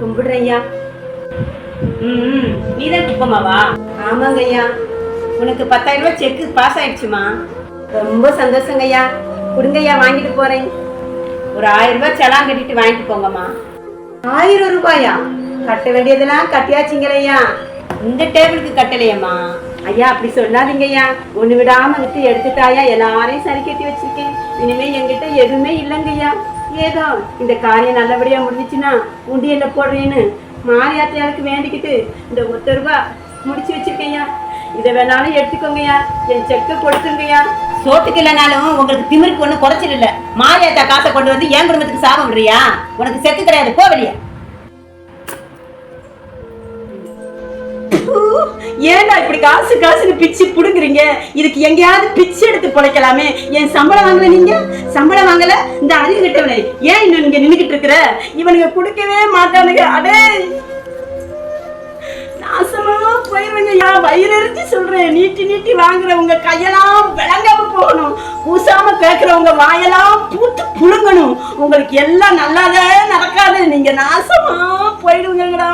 கும்பிடுறேன் ஐயா ம் நீதான் குப்பமாவா? ஆமாங்க ஐயா உனக்கு பத்தாயிரம் ரூபாய் செக்கு பாஸ் ஆயிடுச்சுமா? ரொம்ப சந்தோஷங்க ஐயா கொடுங்க ஐயா வாங்கிட்டு போறேன். ஒரு ஆயிரம் ரூபாய் செலான் கட்டிட்டு வாங்கிட்டு போங்கம்மா. ஆயிரம் ரூபாயா? கட்ட வேண்டியதெல்லாம் கட்டியாச்சுங்களையா. இந்த டேபிளுக்கு கட்டலையம்மா. ஐயா அப்படி சொல்லாதீங்க ஐயா ஒன்று விடாம விட்டு எடுத்துட்டாயா? எல்லாரையும் சரி கட்டி வச்சிருக்கேன். இனிமே என்கிட்ட எதுவுமே இல்லைங்கய்யா. ஏதோ இந்த காரியம் நல்லபடியா முடிஞ்சுச்சுன்னா உண்டியல்ல போடுறேன்னு மாரியாத்தையாளுக்கு வேண்டிக்கிட்டு இந்த ஒத்த ரூபா முடிச்சு வச்சிருக்கேன்யா. இதை வேணாலும் எடுத்துக்கோங்கய்யா. என் செக்கை கொடுத்துருங்கய்யா. சோத்துக்கு இல்லைனாலும் உங்களுக்கு திமிருக்கு ஒன்றும் குறைச்சல் இல்லை. மாரியாத்தா காசை கொண்டு வந்து என் குடும்பத்துக்கு சாபம் விடுறியா? உனக்கு செத்து கிடையாது போ வெளியே. ஏன்டா இப்படி காசு காசுன்னு பிச்சு புடுங்குறீங்க? இதுக்கு எங்கேயாவது பிச்சு எடுத்து பொழைக்கலாமே என் சம்பளம் வாங்கல நீங்க? சம்பளம் வாங்கல? இந்த அறிவு கட்டவனை ஏன் இன்னும் இங்க நின்னுகிட்டு இருக்கிற இவனுங்க கொடுக்கவே மாட்டானுங்க. அடே! நாசமா போயிருவங்க யா வயிறறிஞ்சு சொல்றேன். நீட்டி நீட்டி வாங்குற உங்க கையெல்லாம் விளங்காம போகணும். பூசாம கேக்குறவங்க வாயெல்லாம் பூத்து புழுங்கணும். உங்களுக்கு எல்லாம் நல்லாதே நடக்காது. நீங்க நாசமா போயிடுவீங்கடா